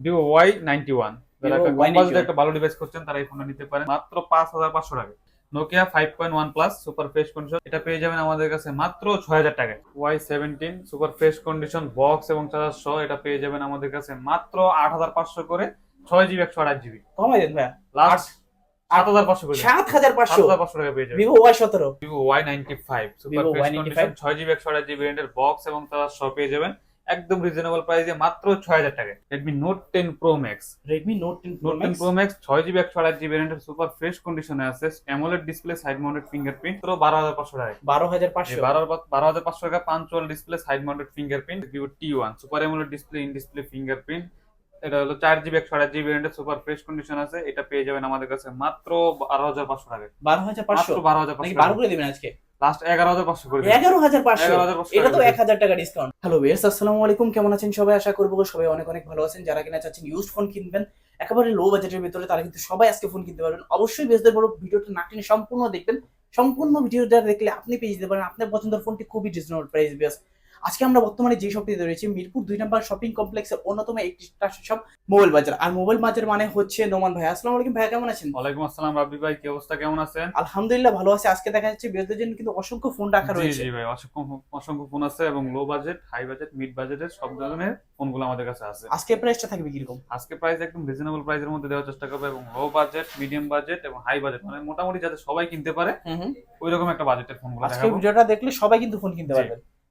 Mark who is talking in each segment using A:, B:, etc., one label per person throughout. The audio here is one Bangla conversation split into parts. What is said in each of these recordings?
A: ভিভো ওয়াই নাইনটি ওয়ান যারা একটা কম বাজেটে একটা ভালো ডিভাইস করছেন তারা এই ফোনটা নিতে পারেন। মাত্র পাঁচ হাজার পাঁচশো টাকা Nokia five point one plus super fresh condition এটা পেয়ে যাবেন আমাদের কাছে মাত্র ছয় হাজার টাকায়। Y seventeen super fresh condition box এবং চার্জার সহ এটা পেয়ে যাবেন আমাদের কাছে মাত্র আট হাজার পাঁচশো করে ছয় জিবি একশো আট জিবি
B: কমাই দেন ভাইয়া।
A: লাস্ট আট হাজার পাঁচশো
B: সাত হাজার পাঁচশো।
A: হাজার পাঁচশো টাকা পেয়ে যাবেন।
B: ভিভো ওয়াই সতেরো।
A: Vivo Y ninety five super fresh condition ছয় জিবি একশো আট জিবি রেন্টের বক্স এবং চার্জার সহ পেয়ে যাবেন। একদম রিজনেবল প্রাইসে মাত্র ছয় হাজার টাকায় Redmi note ten pro max
B: Redmi note ten
A: note ten pro max ছয় জিবি একশো আট জিবি রেন্টের সুপার ফ্রেশ কন্ডিশনে আছে। AMOLED display side mounted fingerprint তো বারো হাজার পাঁচশো টাকা
B: বারো হাজার পাঁচশো?
A: বারো বারো হাজার পাঁচশো টাকা punch hole display side mounted fingerprint Vivo T one super AMOLED display in display fingerprint এটা হলো চার জিবি একশো আট জিবি রেন্টের সুপার ফ্রেশ কন্ডিশন আছে। এটা পেয়ে যাবেন আমাদের কাছে মাত্র বারো হাজার পাঁচশো টাকা
B: বারো হাজার পাঁচশো?
A: বারো হাজার
B: নাকি
A: পাঁচশো
B: বারো করে দিবেন আজকে?
A: লাস্ট এগারো হাজার পাঁচশো করে
B: এগারো হাজার পাঁচশো। এটা তো এক হাজার টাকা ডিসকাউন্ট হ্যালো বেস আসসালামু আলাইকুম। কেমন আছেন সবাই? আশা করব সবাই অনেক অনেক ভালো আছেন। যারা কিনা চাচ্ছেন ইউজ ফোন কিনবেন একেবারে লো বাজেটের ভিতরে তারা কিন্তু সবাই আজকে ফোন কিনতে পারবেন। অবশ্যই বেসদের বড় ভিডিওটা না টেনে সম্পূর্ণ দেখবেন। সম্পূর্ণ ভিডিওটা দেখলে আপনি পেয়ে যেতে পারেন। আপনার পছন্দের ফোনটি খুবই রিজনেবল প্রাইস বেস আজকে আমরা বর্তমানে যে শপটিতে রয়েছি মিরপুর দুই নম্বর শপিং কমপ্লেক্সের অন্যতম একটি শপ মোবাইল বাজার। আর মোবাইল বাজার মানে হচ্ছে নোমান ভাই। আসসালামু আলাইকুম ভাই কেমন আছেন?
A: ওয়ালাইকুম আসসালাম রাব্বি ভাই কি অবস্থা কেমন আছেন?
B: আলহামদুলিল্লাহ ভালো আছে। আজকে দেখা যাচ্ছে বেসদের জন্য কিন্তু অসংখ্য ফোন রাখা রয়েছে।
A: জি ভাই অসংখ্য অসংখ্য ফোন আছে এবং low budget high budget mid বাজেটের সব ধরনের ফোনগুলো আমাদের কাছে আছে।
B: আজকে প্রাইসটা থাকবে কীরকম?
A: আজকে প্রাইস একদম রিজনেবল প্রাইসের মধ্যে দেওয়ার চেষ্টা করব এবং লো বাজেট মিডিয়াম বাজেট এবং হাই বাজেট মানে মোটামুটি যাতে সবাই কিনতে পারে ওই রকম একটা বাজেটের ফোনগুলো
B: আজকে ভিডিওটা দেখলে সবাই কিন্তু ফোন কিনতে
A: জি।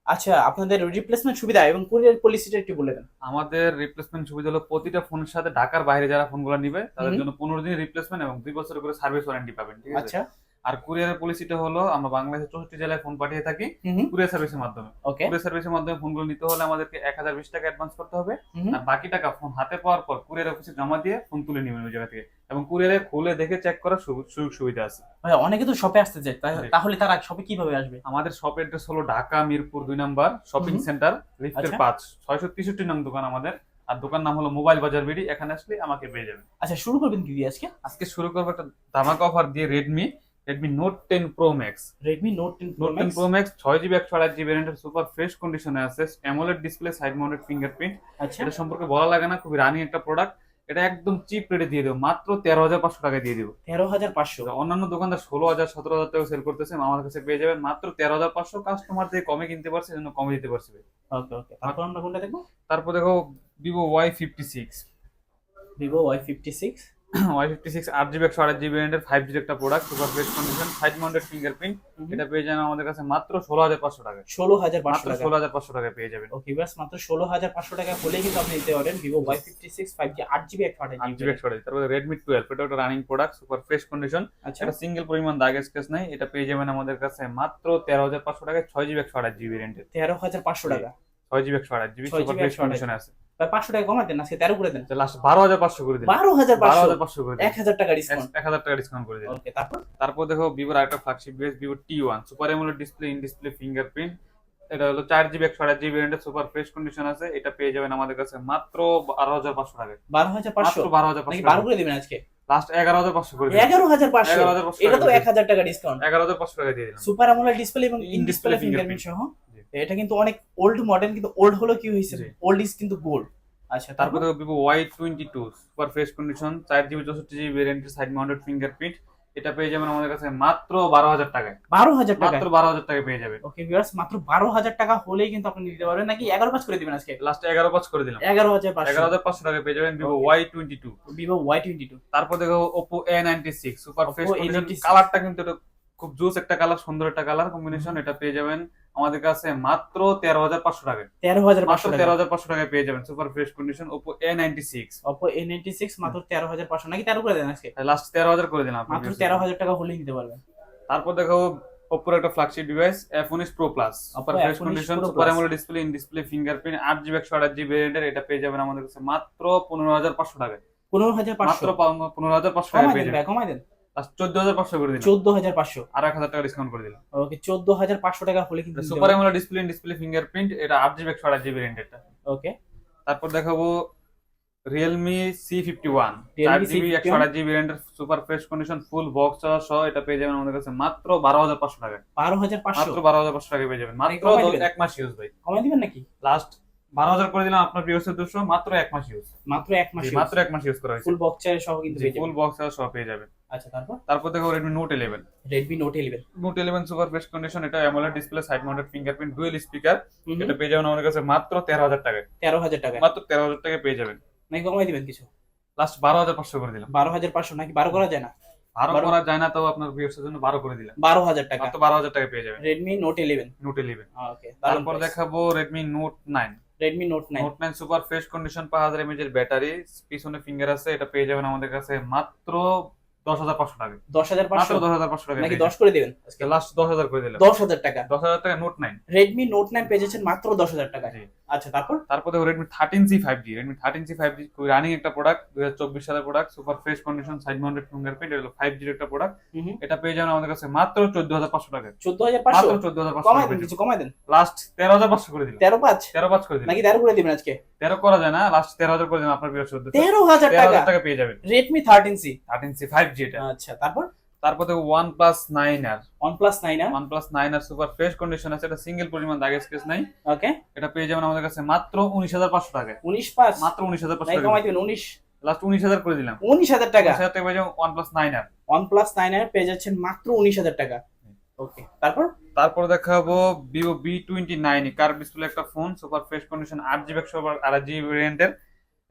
B: আচ্ছা আপনাদের রিপ্লেসমেন্ট সুবিধা এবং কুরিয়ার পলিসিটা একটু বলে দেন।
A: আমাদের রিপ্লেসমেন্ট সুবিধা হলো প্রতিটা ফোনের সাথে ঢাকার বাইরে যারা ফোনগুলো নিবে তাদের জন্য পনেরো দিন রিপ্লেসমেন্ট এবং দুই বছর করে সার্ভিস ওয়ারেন্টি পাবেন ঠিক আছে?
B: আচ্ছা।
A: আর কুরিয়ারের পলিসিটা হলো আমরা বাংলাদেশের চৌষট্টি জেলায় ফোন পাঠিয়ে থাকি কুরিয়ার সার্ভিসের মাধ্যমে।
B: ওকে
A: কুরিয়ার সার্ভিসের মাধ্যমে ফোনগুলো নিতে হলে আমাদেরকে এক হাজার বিশ টাকা অ্যাডভান্স করতে হবে। আর বাকি টাকা ফোন হাতে পাওয়ার পর কুরিয়ার অফিসে জমা দিয়ে ফোন তুলে নেবেন ওই জায়গা থেকে। এবং কুরিয়ারে খুলে দেখে চেক করার সুযোগ সুবিধা আছে।
B: অনেকে তো শপে আসতে চায়। তাহলে তারা শপে কীভাবে আসবে?
A: আমাদের শপ অ্যাড্রেস হলো ঢাকা মিরপুর দুই নাম্বার শপিং সেন্টার লিফটের। পাঁচ। ছয়শো তেষট্টি নং দোকান আমাদের। আর দোকান নাম হলো মোবাইল বাজার বিডি। এখানে আসলে আমাকে পেয়ে যাবেন।
B: আচ্ছা শুরু করবেন কি আজকে?
A: আজকে শুরু করব একটা ধামাকা অফার দিয়ে Redmi Redmi note ten pro max
B: Redmi note ten
A: note ten pro max ছয় জিবি একশো আট জিবি রেন্টের সুপার ফ্রেশ কন্ডিশনে আছে। AMOLED display side mounted fingerprint
B: আচ্ছা।
A: এটা সম্পর্কে বলা লাগে না খুবই রানিং একটা প্রোডাক্ট এটা একদম চিপ রেটে দিয়ে দেবো মাত্র তেরো হাজার পাঁচশো টাকা দিয়ে দেবো।
B: তেরো হাজার পাঁচশো?
A: অন্যান্য দোকানদার ষোলো হাজার সতেরো হাজার টাকা সেল করতেছে আমার কাছে পেয়ে যাবেন মাত্র তেরো হাজার পাঁচশো। কাস্টমার থেকে কমে কিনতে পারছে জন্য কমে দিতে পারছে।
B: ওকে ওকে। তারপর আমরা কোনটা দেখব?
A: তারপর দেখো Vivo Y fifty six
B: Vivo Y fifty six
A: Y fifty six আট জিবি একশো আট জিবি রেন্টের ফাইভ জির একটা product super fresh condition side mounted fingerprint এটা পেয়ে যাবেন আমাদের কাছে মাত্র ষোলো হাজার পাঁচশো টাকা।
B: ষোলো হাজার পাঁচশো টাকা।
A: ষোলো হাজার পাঁচশো টাকা পেয়ে যাবেন।
B: ওকে ব্যাস মাত্র ষোলো হাজার পাঁচশো টাকা হলেই কিন্তু আপনি নিতে পারেন Vivo Y fifty six five G আট জিবি একশো আট
A: জিবি একশো আট তারপরে রেডমি টুয়েলভ এটা একটা running product super fresh condition এটা সিঙ্গেল পরিমাণ দাগ স্কেচ নাই এটা পেয়ে যাবেন আমাদের কাছে মাত্র তেরো হাজার পাঁচশো টাকায় ছয় জিবি একশো আট জিবি রেন্টের
B: তেরো হাজার পাঁচশো টাকা।
A: ছয় জিবি একশো আট জিবি
B: 6
A: সুপার ফ্রেশ
B: 128
A: কন্ডিশনে আছে।
B: পাঁচশো টাকা কমাই দেন আজকে তেরো করে দেন।
A: বারো হাজার পাঁচশো করে দিন
B: বারো হাজার
A: বারো হাজার পাঁচশো করে
B: এক হাজার টাকা ডিসকাউন্ট
A: এক হাজার টাকা ডিসকাউন্ট করে দিন
B: তারপর?
A: তারপর দেখো ভিভোর আরেকটা flagship device Vivo T one super AMOLED display in display fingerprint এটা হলো চার জিবি একশো আট জিবি রেন্টের সুপার ফ্রেশ কন্ডিশন আছে। এটা পেয়ে যাবেন আমাদের কাছে মাত্র বারো হাজার পাঁচশো টাকা
B: বারো হাজার পাঁচশো?
A: বারো হাজার পাঁচশো
B: বারো করে দিবেন আজকে?
A: লাস্ট এগারো হাজার পাঁচশো করে
B: এগারো হাজার পাঁচশো? এটা তো এক হাজার টাকা ডিসকাউন্ট
A: এগারো হাজার পাঁচশো টাকা দিয়ে দিলাম।
B: সুপার আমোলেড ডিসপ্লে এবং ইন ডিসপ্লে ফিঙ্গারপ্রিন্ট সহ। এটা কিন্তু অনেক ওল্ড মডেল কিন্তু ওল্ড হলো কি হয়েছে। ওল্ড ইজ কিন্তু গোল্ড আচ্ছা
A: তারপর? Vivo Y twenty two super fresh condition চার জিবি চৌষট্টি জিবি ভেরিয়েন্টের সাইড মাউন্টেড ফিঙ্গারপ্রিন্ট এটা পেয়ে যাবেন আমাদের কাছে মাত্র বারো হাজার টাকায়।
B: বারো হাজার টাকা
A: মাত্র বারো হাজার টাকায় পেয়ে যাবেন।
B: ওকে ভিউয়ার্স মাত্র বারো হাজার টাকা হলেই কিন্তু আপনি নিতে পারবেন। নাকি এগারো পাঁচ করে দিবেন আজকে?
A: লাস্ট এগারো পাঁচ করে দিলাম।
B: এগারো হাজার
A: এগারো হাজার পাঁচশো টাকায় পেয়ে যাবেন Vivo Y twenty two
B: Vivo Y twenty two
A: তারপর দেখো Oppo A ninety six super fresh কালারটা কিন্তু খুব জুস একটা কালার সুন্দর একটা কালার কম্বিনেশন এটা পেয়ে যাবেন আমাদের কাছে মাত্র তেরো হাজার পাঁচশো টাকায়
B: তেরো হাজার পাঁচশো
A: তেরো
B: টাকা।
A: হাজার পাঁচশো টাকায় পেয়ে যাবেন super fresh condition Oppo A ninety six
B: Oppo A ninety six মাত্র তেরো হাজার পাঁচশো নাকি? তেরো করে দেন আজকে।
A: লাস্ট তেরো হাজার করে দিলাম
B: মাত্র তেরো হাজার টাকা হলেই নিতে পারবেন।
A: তারপর দেখো ওপোর একটা ফ্ল্যাগশিপ ডিভাইস এফ উনিশ pro plus super fresh condition super. AMOLED display in display fingerprint আট জিবি একশো আট জিবি ভেরিয়েন্টের এটা পেয়ে যাবেন আমাদের কাছে মাত্র পনেরো হাজার পাঁচশো টাকায়।
B: পনেরো হাজার পাঁচশো।
A: পনেরো হাজার পাঁচশো
B: কমাই
A: পেয়ে যাবেন।
B: কমাই দেন।
A: চোদ্দ হাজার পাঁচশো করে দিলাম।
B: চোদ্দ হাজার পাঁচশো।
A: আর এক হাজার টাকা ডিসকাউন্ট করে দিলাম।
B: ওকে চোদ্দ হাজার পাঁচশো টাকা হলে কিন্তু
A: সুপার
B: পারবেন।
A: ডিসপ্লে ডিসপ্লে ফিঙ্গারপ্রিন্ট এটা আট জিবি একশো আট জিবি রেন্টেরটা
B: ওকে।
A: তারপর দেখাবো রিয়েলমি সি ফিফটি ওয়ান চার জিবি একশো আট GB রেন্টের super fresh condition full box সহ এটা পেয়ে যাবেন আমাদের কাছে মাত্র বারো হাজার পাঁচশো টাকা।
B: বারো হাজার পাঁচশো?
A: মাত্র বারো হাজার পাঁচশো টাকা পেয়ে যাবেন। মাত্র দশ-
B: দিবেন?
A: এক মাস ইউজ ভাই।
B: কমাই দিবেন নাকি?
A: লাস্ট বারো হাজার করে দিলাম আপনার প্রিয় দুশো মাত্র এক মাস ইউজ
B: মাত্র এক মাস
A: মাত্র এক মাস ইউজ করা হয়েছে।
B: ফুল বক্স সহ কিন্তু
A: ফুল বক্স সহ পেয়ে যাবেন।
B: আচ্ছা তারপর?
A: দেখো সুপার বেস্ট কন্ডিশন এটা AMOLED display side mounted fingerprint dual speaker এটা পেয়ে যাবেন আমাদের কাছে মাত্র তেরো হাজার টাকায়।
B: তেরো হাজার টাকা
A: মাত্র তেরো হাজার টাকায় পেয়ে যাবেন।
B: নাকি কমাই দিবেন কিছু?
A: লাস্ট বারো হাজার পাঁচশো করে দিলাম।
B: নাকি যায় না?
A: বারো
B: বারো-
A: করা যায় না তাও আপনার ভিউসের জন্য বারো করে দিলাম।
B: বারো হাজার টাকা।
A: মাত্র বারো হাজার টাকায় পেয়ে যাবেন।
B: Redmi note eleven
A: note eleven
B: okay
A: তারপর দেখাবো Redmi note nine
B: Redmi note nine
A: note nine super fresh condition পাঁচ হাজার এমএজ এর ব্যাটারি পিছনে ফিঙ্গার আছে এটা পেয়ে যাবেন আমাদের কাছে মাত্র দশ হাজার পাঁচশো টাকা।
B: দশ হাজার পাঁচশো?
A: দশ হাজার পাঁচশো টাকা
B: নাকি দশ করে দিবেন? আজকে
A: লাস্ট দশ হাজার করে দিলাম।
B: দশ হাজার টাকা।
A: দশ হাজার টাকা note nine.
B: Redmi note nine পেয়েছেন মাত্র দশ হাজার টাকা। আচ্ছা তারপর?
A: তারপর দেখো Redmi thirteen C five G Redmi thirteen C five G running একটা প্রোডাক্ট দুই হাজার চব্বিশ সালের product super fresh condition side mounted fingerprint এটা ফাইভ জির একটা প্রোডাক্ট এটা পেয়ে যাবেন আমাদের কাছে মাত্র চোদ্দ হাজার পাঁচশো টাকা
B: চোদ্দ হাজার পাঁচশো?
A: মাত্র চোদ্দ হাজার পাঁচশো
B: কমাই কিছু কমাই দেন।
A: লাস্ট তেরো হাজার পাঁচশো করে দিলাম।
B: তেরো পাঁচ?
A: তেরো পাঁচ করে দিলাম।
B: নাকি তেরো করে দিবেন আজকে?
A: তেরো করা যায় না লাস্ট তেরো হাজার করে দিলাম আপনার প্রিয় চোদ্দ
B: তেরো হাজার টাকা?
A: পেয়ে যাবেন।
B: Redmi thirteen C
A: thirteen C five G এটা।
B: আচ্ছা তারপর?
A: তারপর OnePlus nine R.
B: OnePlus nine R?
A: OnePlus nine R super fresh condition আছে এটা সিঙ্গেল পরিমাণ দাগ স্কেচ নাই।
B: ওকে
A: এটা পেয়ে যাবেন আমাদের কাছে মাত্র উনিশ হাজার পাঁচশো টাকা।
B: উনিশ পাঁচ।
A: মাত্র উনিশ হাজার পাঁচশো টাকা।
B: কমাই দিবেন উনিশ।
A: লাস্ট উনিশ হাজার করে দিলাম।
B: উনিশ হাজার টাকা?
A: উনিশ হাজার টাকা পেয়ে যাবেন OnePlus nine R.
B: OnePlus nine এর পেয়ে যাচ্ছেন মাত্র উনিশ হাজার টাকা। ওকে তারপর?
A: তারপর দেখাবো ভিভো বি টোয়েন্টি নাইন কার ডিসপ্লে একটা ফোন সুপার ফ্রেশ কন্ডিশন আট জিবি একশো আড়াই জিবি ভেরিয়েন্টের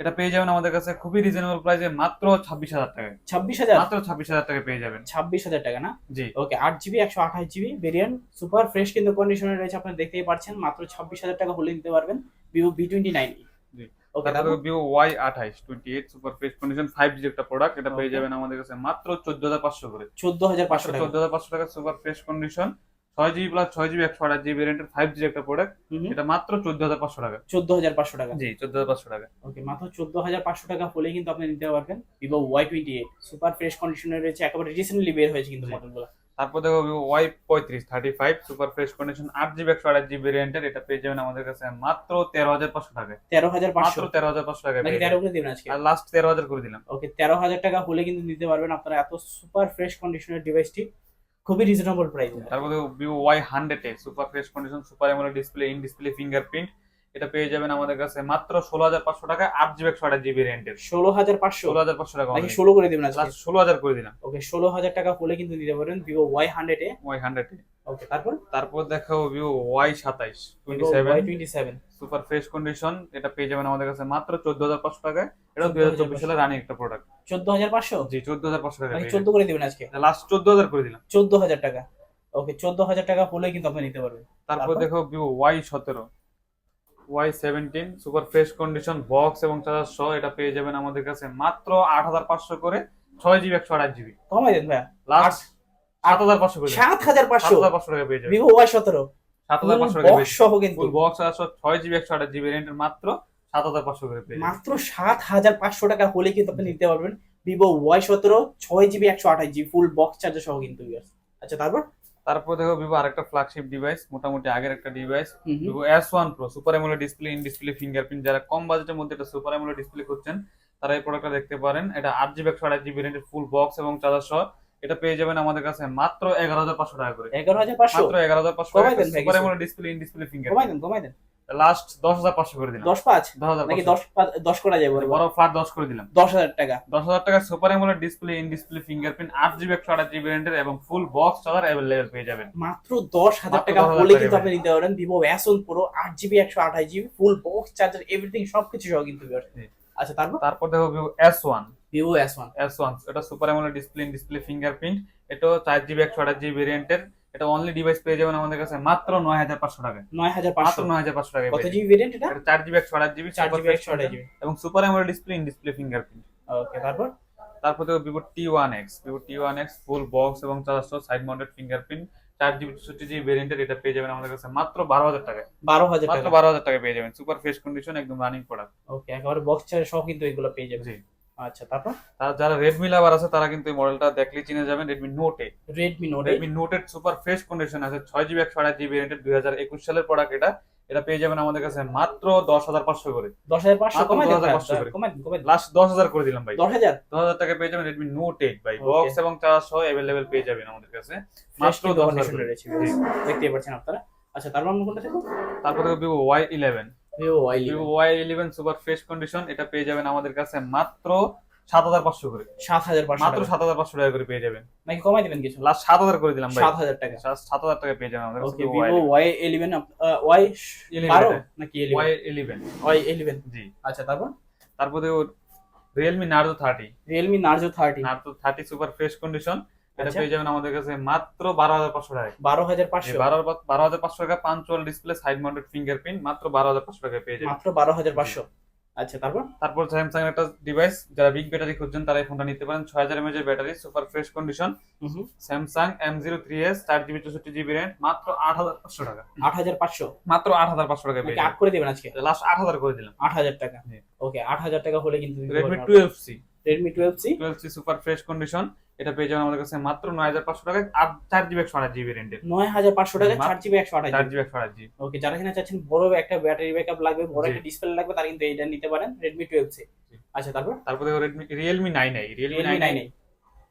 A: এটা পেয়ে যাবেন আমাদের কাছে খুবই রিজনেবল প্রাইসে মাত্র ছাব্বিশ হাজার টাকায়।
B: ছাব্বিশ হাজার?
A: মাত্র ছাব্বিশ হাজার টাকায় পেয়ে যাবেন।
B: ছাব্বিশ হাজার টাকা না?
A: জি।
B: ওকে আট জিবি একশো আঠাশ জিবি ভেরিয়েন্ট সুপার ফ্রেশ কিন্তু কন্ডিশনে রয়েছে আপনারা দেখতেই পাচ্ছেন মাত্র ছাব্বিশ হাজার টাকা হলে নিতে পারবেন Vivo V twenty nine
A: G.
B: Okay
A: তারপরে ভিভো ওয়াই আঠাইশ twenty eight super fresh condition five G একটা প্রোডাক্ট এটা পেয়ে যাবেন আমাদের কাছে মাত্র চোদ্দ হাজার পাঁচশো করে।
B: চোদ্দ হাজার পাঁচশো টাকা।
A: চোদ্দ হাজার পাঁচশো টাকা সুপার ফ্রেশ কন্ডিশন ছয় জিবি প্লাস ছয় জিবি একশো আঠাশ জিবি ভেরিয়েন্টের ফাইভ জি একটা প্রোডাক্ট এটা মাত্র চোদ্দ হাজার পাঁচশো টাকা।
B: চোদ্দ হাজার পাঁচশো টাকা।
A: জি চোদ্দ হাজার পাঁচশো টাকা।
B: ওকে মাত্র চোদ্দ হাজার পাঁচশো টাকা হলে কিন্তু আপনি নিতে পারবেন Vivo Y twenty eight super fresh কন্ডিশনে রয়েছে একেবারে রিসেন্টলি বের হয়েছে কিন্তু। মডেলগুলো
A: তারপর দেখো ভিভো ওয়াই পঁয়ত্রিশ thirty five super fresh condition আট জিবি একশো আঠাশ জিবি ভেরিয়েন্টের এটা পেয়ে যাবেন আমাদের কাছে মাত্র তেরো হাজার পাঁচশো টাকায়
B: তেরো হাজার
A: মাত্র
B: পাঁচশো
A: তেরো হাজার পাঁচশো পেয়ে
B: তেরো। করে দিবেন আজকে।
A: আর লাস্ট তেরো হাজার করে দিলাম।
B: ওকে তেরো হাজার টাকা হলে কিন্তু নিতে পারবেন আপনারা এত সুপার ফ্রেশ কন্ডিশনের ডিভাইসটি খুবই রিজনেবল প্রাইস
A: তারপরে Vivo Y hundred A super fresh condition super AMOLED display in display fingerprint এটা পেয়ে যাবেন আমাদের কাছে মাত্র ষোলো হাজার পাঁচশো টাকা আট জিবি একশো আঠাশ জিবি রেন্টের
B: ষোলো হাজার পাঁচশো?
A: ষোলো হাজার পাঁচশো টাকা
B: নাকি ষোলো করে দিবেন
A: ষোলো হাজার করে দিলাম।
B: ওকে ষোলো হাজার টাকা হলে কিন্তু নিতে পারেন Vivo Y hundred A.
A: Y hundred
B: okay তারপর?
A: তারপর দেখাবো ভিভো ওয়াই সাতাইশ twenty seven
B: twenty seven.
A: Super fresh condition এটা পেয়ে যাবেন আমাদের কাছে মাত্র চোদ্দ হাজার পাঁচশো টাকায়। এটা দুই হাজার চব্বিশ সালের রানিং একটা প্রোডাক্ট
B: চোদ্দ হাজার পাঁচশো?
A: জি চোদ্দ হাজার পাঁচশো টাকা
B: নাকি চোদ্দ করে দিবেন আজকে?
A: লাস্ট চোদ্দ হাজার করে দিলাম।
B: চোদ্দ হাজার টাকা। ওকে চোদ্দ হাজার টাকা হলে কিন্তু আপনি নিতে পারবেন।
A: তারপর
B: তারপর?
A: দেখো ভিভো ওয়াই সতেরো। Y seventeen super fresh condition box এবং চার্জার সহ এটা পেয়ে যাবেন আমাদের কাছে মাত্র আট হাজার পাঁচশো করে ছয় জিবি একশো আঠাশ জিবি
B: কমাই দেন ভাইয়া।
A: লাস্ট সাত হাজার পাঁচশো করে।
B: সাত হাজার পাঁচশো।
A: হাজার পাঁচশো টাকা পেয়ে যাবেন।
B: ভিভো ওয়াই সতেরো।
A: সাত হাজার পাঁচশো টাকা
B: সহ কিন্তু।
A: বক্স সহ ছয় জিবি একশো আঠাশ জিবি রেন্টের মাত্র সাত হাজার পাঁচশো করে পেয়ে
B: মাত্র সাত হাজার পাঁচশো টাকা হলে কিন্তু আপনি নিতে পারবেন ভিভো ওয়াই সতেরো ছয় জিবি একশো আঠাশ জিবি ফুল বক্স চার্জার সহ কিন্তু আচ্ছা তারপর?
A: তারপর দেখো ভিভো আরেকটা ফ্ল্যাগশিপ ডিভাইস মোটামুটি আগের একটা device. Vivo S one pro super AMOLED display in display fingerprint যারা কম বাজেটের মধ্যে একটা সুপার এমোলে ডিসপ্লে করছেন তারা এই প্রোডাক্টটা দেখতে পারেন। এটা আট জিবি একশো আঠাশ জিবি রেন্টের ফুল বক্স এবং চার্জার সহ। এটা পেয়ে যাবেন আমাদের কাছে মাত্র এগারো হাজার পাঁচশো টাকা করে।
B: এগারো হাজার পাঁচশো?
A: মাত্র এগারো হাজার পাঁচশো super. AMOLED display in display
B: কমাই দেন কমাই দেন।
A: লাস্ট দশ হাজার পাঁচশো করে দিলাম।
B: দশ পাঁচ?
A: দশ হাজার
B: নাকি দশ দশ করা যাবে
A: বড় ফ্ল্যাট দশ করে দিলাম।
B: দশ হাজার টাকা।
A: দশ হাজার টাকা super AMOLED display in display fingerprint আট জিবি একশো আঠাশ জিবি রেন্টের এবং ফুল বক্স চার্জার অ্যাভেলেবেল পেয়ে যাবেন।
B: মাত্র দশ হাজার টাকা
A: 10,000
B: হলে কিন্তু আপনি নিতে পারেন ভিভো অ্যাসন প্রো আট জিবি একশো আঠাশ GB full box charger everything সবকিছু সহ কিন্তু। আচ্ছা তারপর?
A: তারপর দেখো Vivo S one
B: Vivo S one
A: S one এটা super AMOLED display in display fingerprint এটাও চার জিবি একশো আঠাশ জিবি ভেরিয়েন্টের এটা অনলি ডিভাইস পেয়ে যাবেন আমাদের কাছে মাত্র নয় হাজার পাঁচশো টাকা
B: নয় হাজার
A: মাত্র নয় হাজার পাঁচশো টাকা
B: কত জিবি ভেরিয়েন্ট এটা?
A: চার জিবি একশো আঠাশ জিবি
B: চার জিবি একশো আঠাশ জিবি
A: এবং super AMOLED display in display fingerprint
B: okay তারপর?
A: তারপর দেখো Vivo T one X Vivo T one X full box এবং চার্জার সাইড মাউন্টেড ফিঙ্গারপ্রিন্ট চার জিবি চৌষট্টি জিবি ভেরিয়েন্টের এটা পেয়ে যাবেন আমাদের কাছে মাত্র বারো হাজার টাকায়।
B: বারো হাজার
A: মাত্র
B: টাকা।
A: বারো হাজার টাকা পেয়ে যাবেন। সুপার ফ্রেশ কন্ডিশন একদম রানিং প্রোডাক্ট
B: ওকে একেবারে বক্স চার্জার সহ কিন্তু এগুলো পেয়ে যাবে
A: জি।
B: আচ্ছা তারপর?
A: তার যারা রেডমি লাভার আছে তারা কিন্তু এই মডেলটা দেখলেই চিনে যাবেন Redmi Note
B: Redmi Note
A: Redmi নোটের সুপার ফ্রেশ কন্ডিশন আছে ছয় জিবি একশো আঠাশ জিবি রেটের দুই হাজার একুশ সালের প্রোডাক্ট এটা। এটা পেয়ে যাবেন আমাদের কাছে মাত্র দশ হাজার পাঁচশো করে।
B: দশ হাজার পাঁচশো
A: মাত্র
B: কমাই দেন
A: 10,500 করে। লাস্ট দশ হাজার করে দিলাম ভাই।
B: দশ হাজার?
A: দশ হাজার টাকা পেয়ে যাবেন রেডমি নোট এইট ভাই. বক্স এবং চার্জ সহ অ্যাভেলেবেল পেয়ে যাবেন আমাদের কাছে। মাত্র দশ হাজার
B: দেখতে পাচ্ছেন আপনারা। আচ্ছা তারপর আমরা কোনটা দেখো
A: তারপরে Vivo Y eleven
B: Vivo Y
A: Vivo Y eleven super fresh condition এটা পেয়ে যাবেন আমাদের কাছে মাত্র সাত হাজার পাঁচশো করে।
B: সাত হাজার
A: মাত্র সাত হাজার পাঁচশো টাকা করে পেয়ে যাবেন।
B: নাকি কমাই দিবেন কিছু?
A: লাস্ট সাত হাজার করে দিলাম
B: সাত হাজার টাকা।
A: সাত হাজার টাকা পেয়ে যাবেন আমাদের
B: okay Vivo Y eleven Y বারো নাকি
A: ওয়াই ইলেভেন
B: ওয়াই ইলেভেন
A: জি।
B: আচ্ছা তারপর?
A: তারপরে Realme Narzo thirty
B: Realme Narzo thirty
A: Narzo thirty super fresh condition এটা
B: আচ্ছা।
A: পেয়ে যাবেন আমাদের কাছে মাত্র বারো হাজার পাঁচশো টাকা।
B: বারো হাজার পাঁচশো।
A: বারো হাজার পাঁচশো টাকা punch hole display side mounted fingerprint মাত্র বারো হাজার পাঁচশো টাকা পেয়ে যাবেন।
B: মাত্র বারো হাজার পাঁচশো। আচ্ছা তারপর?
A: তারপর স্যামসাং একটা ডিভাইস যারা বিগ ব্যাটারি খুঁজছেন তারা এই ফোনটা নিতে পারেন। ছয় হাজার mAh battery super fresh condition Samsung M zero three S চার জিবি চৌষট্টি জিবি র্যাম মাত্র আট হাজার পাঁচশো টাকা।
B: আট হাজার পাঁচশো।
A: মাত্র আট হাজার পাঁচশো টাকা
B: আট করে দেবেন আজকে?
A: লাস্ট আট হাজার করে দিলাম।
B: আট হাজার টাকা। ওকে আট হাজার টাকা হলে কিন্তু
A: Redmi twelve C
B: Redmi twelve C
A: twelve C super fresh condition এটা পেয়ে যাবেন আমাদের কাছে মাত্র নয় হাজার পাঁচশো টাকা আর চার জিবি একশো আট জিবি রেন্টের
B: নয় হাজার পাঁচশো টাকা চার জিবি একশো আঠাশ
A: চার জিবি। একশো আট জিবি।
B: ওকে যারা কিনা চাচ্ছেন বড় একটা ব্যাটারি ব্যাকআপ লাগবে বড় একটা ডিসপ্লে লাগবে তারা কিন্তু এইটা নিতে পারেন রেডমি টুয়েলভ সি আচ্ছা তারপর?
A: তারপরে Redmi Realme nine I Realme nine
B: nine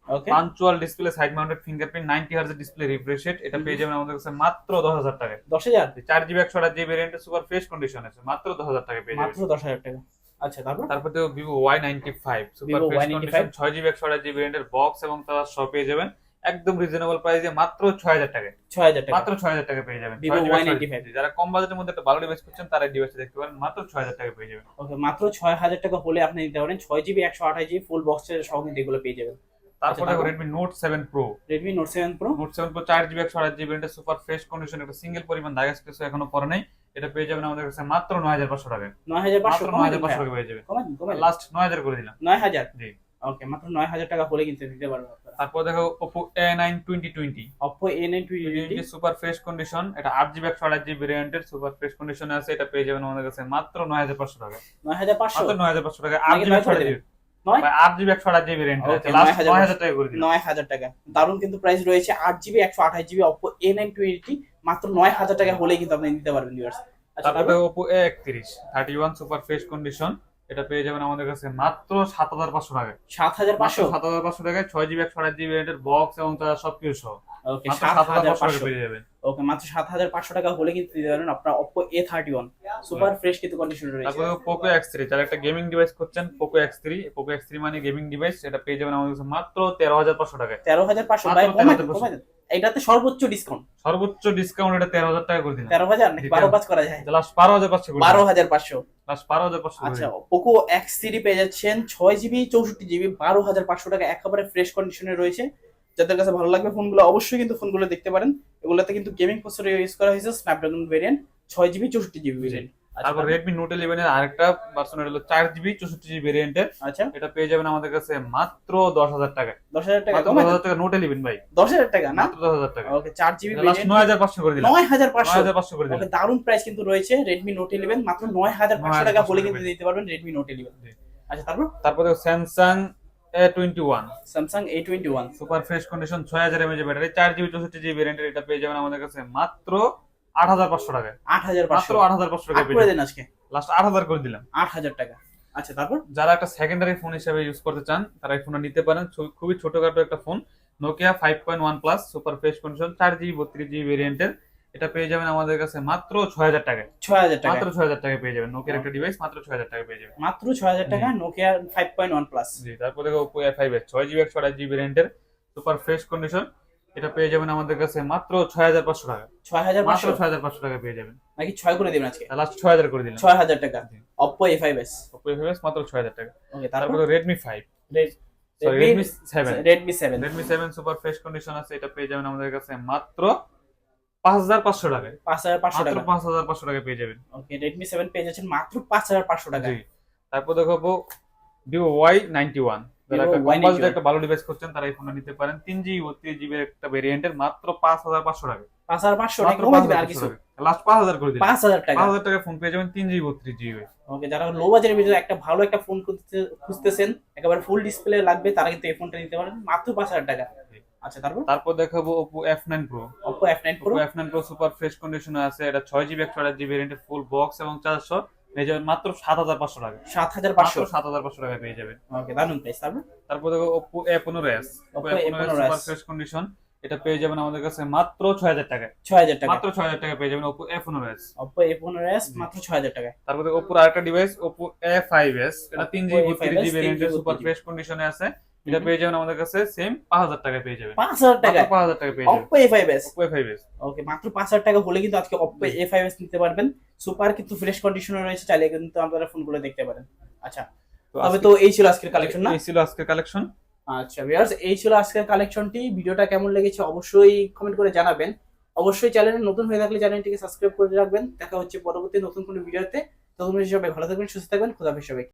B: okay
A: punch hole display side mounted fingerprint ninety হার্জের display refresh rate এটা পেয়ে যাবেন আমাদের কাছে মাত্র দশ হাজার টাকায়।
B: দশ হাজার?
A: চার জিবি একশো আট জিবি রেন্টের সুপার ফ্রেশ কন্ডিশন আছে মাত্র দশ হাজার টাকা পেয়ে যাবেন।
B: মাত্র দশ হাজার টাকা। আচ্ছা তারপর?
A: তারপর তো Vivo Y ninety five super fresh condition ছয় জিবি একশো আট জিবি রেন্টের বক্স এবং তার সব পেয়ে যাবেন। একদম রিজনেবল প্রাইসে মাত্র ছয় হাজার টাকায়
B: ছয় হাজার টাকা।
A: মাত্র ছয় হাজার টাকা পেয়ে যাবেন। 6 GB
B: Y95
A: জি, যারা কম বাজেটের মধ্যে একটা ভালো ডিভাইস করছেন তারা ডিভাইসটা দেখতে পারেন। মাত্র ছয় হাজার টাকা পেয়ে যাবেন।
B: ওকে মাত্র ছয় হাজার টাকা হলে আপনি নিতে পারেন। ছয় জিবি একশো আঠাশ জিবি ফুল বক্সের সহ কিন্তু এগুলো পেয়ে যাবেন।
A: তারপরে? Redmi Note seven pro
B: Redmi Note seven pro
A: Note seven pro চার জিবি একশো আট জিবি সুপার ফ্রেশ কন্ডিশন একটা সিঙ্গেল পরিমাণ দাগ স্পেস এখনও পরে নাই। এটা পেয়ে যাবেন আমাদের কাছে মাত্র নয় হাজার পাঁচশো টাকায়
B: নয় হাজার পাঁচশো
A: মাত্র নয় হাজার পাঁচশো টাকা পেয়ে
B: কমান
A: লাস্ট নয় হাজার করে দিলাম।
B: নয় হাজার?
A: জি।
B: ওকে মাত্র নয় হাজার টাকা হলে কিন্তু দিতে আপনারা।
A: তারপর দেখো twenty twenty
B: Oppo A nine twenty
A: super fresh condition এটা আট জিবি একশো আট জিবি ভেরিয়েন্টের সুপার ফ্রেশ কন্ডিশনে আছে এটা পেয়ে যাবেন আমাদের কাছে মাত্র নয় হাজার পাঁচশো টাকা।
B: নয় হাজার পাঁচশো।
A: মাত্র নয় হাজার পাঁচশো টাকা আট
B: নাকি
A: জিবি
B: নয়
A: একশো
B: করে
A: আট
B: দেবেন?
A: জিবি
B: নয়?
A: আট জিবি একশো আট জিবি রেন্ট
B: Okay,
A: লাস্ট
B: 9,000
A: নয় হাজার টাকা করে
B: নয় হাজার টাকা। দারুণ কিন্তু প্রাইস রয়েছে আট জিবি একশো আঠাশ GB Oppo A nine twenty মাত্র নয় হাজার টাকা হলেই কিন্তু আপনি নিতে পারবেন ভিউয়ার্স আচ্ছা
A: তারপরে ওপো এ একত্রিশ thirty one super fresh condition এটা পেয়ে যাবেন আমাদের কাছে মাত্র সাত হাজার পাঁচশো টাকায়।
B: সাত হাজার পাঁচশো?
A: সাত হাজার পাঁচশো টাকায় ছয় জিবি একশো আট জিবি রেন্টের বক্স এবং তার সবকিছু সহ।
B: ওকে সাত
A: হাজার পাঁচশো।
B: ওকে মাত্র সাত হাজার পাঁচশো টাকা হলে কিন্তু দিতে পারবেন আপনার Oppo A thirty one super fresh কিন্তু কন্ডিশন রয়েছে।
A: তারপরে পোকো এক্স থ্রি যারা একটা গেমিং ডিভাইস করছেন Poco X three Poco X three মানে গেমিং ডিভাইস এটা পেয়ে যাবেন আমাদের মাত্র তেরো হাজার পাঁচশো টাকায়।
B: তেরো হাজার পাঁচশো।
A: মাত্র
B: ভাই কমাই দেন,
A: 13,500
B: কমাই দেন। এটাতে সর্বোচ্চ ডিসকাউন্ট
A: সর্বোচ্চ ডিসকাউন্ট এটা তেরো হাজার টাকা করে দিলাম।
B: তেরো হাজার নাকি বারো পাঁচ করা যায়?
A: লাস্ট বারো হাজার পাঁচশো
B: বারো হাজার পাঁচশো।
A: লাস্ট বারো হাজার পাঁচশো
B: আচ্ছা পোকো এক্স থ্রি পেয়ে যাচ্ছেন ছয় জিবি চৌষট্টি জিবি বারো হাজার পাঁচশো টাকা একেবারে ফ্রেশ কন্ডিশনে রয়েছে। যাদের কাছে ভালো লাগবে ফোনগুলো অবশ্যই কিন্তু ফোনগুলো দেখতে পারেন। এগুলোতে কিন্তু গেমিং প্রসেসর ইউজ করা হয়েছে স্ন্যাপড্রাগন ভেরিয়েন্ট ছয় জিবি চৌষট্টি জিবি ভেরিয়েন্ট
A: তারপর রেডমি নোট ইলেভেন এর আরেকটা ভার্সন হলো চার জিবি চৌষট্টি জিবি ভেরিয়েন্টের
B: আচ্ছা।
A: এটা পেয়ে যাবেন আমাদের কাছে মাত্র দশ হাজার টাকায়।
B: দশ হাজার টাকা?
A: দশ হাজার টাকা নোট ইলেভেন ভাই।
B: দশ হাজার টাকা না?
A: মাত্র দশ হাজার টাকা।
B: ওকে চার জিবি
A: নয় হাজার পাঁচশো করে দিলাম।
B: নয় হাজার পাঁচশো।
A: হাজার পাঁচশো করে দিলাম।
B: দারুণ প্রাইস কিন্তু রয়েছে রেডমি নোট ইলেভেন মাত্র নয় হাজার পাঁচশো টাকা
A: 9,500
B: বলে কিন্তু দিতে পারবেন রেডমি নোট ইলেভেন। আচ্ছা তারপর?
A: তারপরে Samsung A twenty one
B: Samsung A twenty one
A: super fresh condition ছয় হাজার এমএজ ব্যাটারি চার জিবি চৌষট্টি জিবি ভেরিয়েন্টের এটা পেয়ে যাবেন আমাদের কাছে মাত্র টাকায় মাত্র পেয়ে
B: দেন আজকে।
A: লাস্ট আট হাজার করে দিলাম।
B: আট হাজার টাকা। আচ্ছা তারপর?
A: যারা একটা সেকেন্ডারি ফোন হিসেবে ইউজ করতে চান তারা এই ফোনটা নিতে পারেন। খুবই ছোটখাটো একটা phone Nokia five point one plus super fresh condition চার জিবি বত্রিশ জিবি ভেরিয়েন্টের এটা পেয়ে যাবেন আমাদের কাছে মাত্র ছয় হাজার টাকায়
B: ছয় হাজার টাকা
A: মাত্র ছয় হাজার টাকায় পেয়ে যাবেন নোকিয়ার একটা ডিভাইস মাত্র ছয় হাজার টাকা পেয়ে যাবেন
B: মাত্র ছয় হাজার টাকা Nokia five point one plus
A: জি তারপর ওপো এ ফাইভ এর ছয় জিবি একশো আঠাশ জিবি ভেরিয়েন্টের সুপার ফ্রেশ কন্ডিশন এটা পেয়ে যাবেন আমাদের কাছে মাত্র ছয় হাজার পাঁচশো টাকা
B: ছয় হাজার
A: মাত্র ছয় হাজার পাঁচশো টাকা পেয়ে যাবেন
B: নাকি ছয় করে দেবেন আজকে
A: লাস্ট ছয় হাজার করে দিলাম
B: ছয় হাজার টাকা। Oppo A five S
A: Oppo A five S মাত্র ছয় হাজার টাকা
B: ওকে তারপরে
A: Redmi five Redmi seven
B: Redmi seven
A: Redmi seven super fresh condition আছে এটা পেয়ে যাবেন আমাদের কাছে মাত্র পাঁচ হাজার পাঁচশো টাকায়
B: পাঁচ হাজার পাঁচশো টাকা
A: পাঁচ হাজার পাঁচশো টাকায় পেয়ে যাবেন
B: ওকে রেডমি সেভেন পেয়ে যাচ্ছেন মাত্র পাঁচ হাজার পাঁচশো টাকা
A: তারপর দেখাবো ভিভো ওয়াই নাইনটি ওয়ান যারা
B: Vivo
A: একটা
B: Y91
A: একটা ভালো ডিভাইস করছেন তারা এই ফোনটা নিতে পারেন তিন জিবি বত্রিশ জিবি একটা ভেরিয়েন্টের মাত্র পাঁচ হাজার পাঁচশো টাকা
B: পাঁচ হাজার পাঁচশো টাকা আর কিছু
A: লাস্ট পাঁচ হাজার করে
B: পাঁচ হাজার টাকা
A: পাঁচ হাজার টাকা ফোন পেয়ে যাবেন তিন জিবি বত্রিশ জিবি
B: ওকে যারা লো ভিতরে একটা ভালো একটা ফোন খুঁজতেছেন একেবারে ফুল ডিসপ্লে লাগবে তারা কিন্তু এই ফোনটা নিতে পারেন মাত্র পাঁচ হাজার টাকা
A: জি।
B: আচ্ছা তারপর?
A: তারপর দেখাবো pro
B: Oppo F nine pro
A: Oppo F nine pro super fresh কন্ডিশনে আছে এটা ছয় জিবি একশো আঠাশ জিবি ভেরিয়েন্টের ফুল বক্স এবং চারশো পেয়ে মাত্র সাত হাজার পাঁচশো টাকা।
B: সাত হাজার পাঁচশো?
A: সাত হাজার পাঁচশো টাকা পেয়ে যাবেন।
B: ওকে দারুণ প্রাইস তারপর?
A: তারপর দেখো পনেরো S
B: Oppo A15s
A: super fresh condition এটা পেয়ে যাবেন আমাদের কাছে মাত্র ছয় হাজার টাকায়।
B: ছয় হাজার টাকা
A: মাত্র ছয় হাজার টাকা পেয়ে যাবেন ওপো এ পনেরো এস
B: অপো এ পনেরো এস মাত্র ছয় হাজার টাকায়।
A: তারপরে ওপোর আরেকটা device Oppo A five S এটা তিন জিবি বত্রিশ জিবি
B: 3GB
A: সুপার ফ্রেশ কন্ডিশনে আছে। এটা পেয়ে যাবেন আমাদের কাছে সেম পাঁচ হাজার টাকায় পেয়ে যাবেন।
B: পাঁচ হাজার টাকায়।
A: পাঁচ হাজার টাকা পেয়ে যাবেন
B: Oppo A five S
A: Oppo A five S
B: okay মাত্র পাঁচ হাজার টাকা হলে কিন্তু আজকে অপো এ ফাইভ এস নিতে পারবেন। সুপার কিন্তু ফ্রেশ কন্ডিশনে রয়েছে চাইলে কিন্তু আপনারা ফোন করে দেখতে পারেন। আচ্ছা তবে তো এই ছিল আজকের কালেকশন না?
A: এই ছিল আজকের কালেকশন
B: আচ্ছা ভিউয়ার্স এই ছিল আজকের কালেকশনটি ভিডিওটা কেমন লেগেছে অবশ্যই কমেন্ট করে জানাবেন। অবশ্যই চ্যানেলে নতুন হয়ে থাকলে চ্যানেলটিকে সাবস্ক্রাইব করে রাখবেন। দেখা হচ্ছে পরবর্তী নতুন কোনো ভিডিওতে ততক্ষণ সবাই ভালো থাকবেন, সুস্থ থাকবেন। খোদা হিসাবে সবাই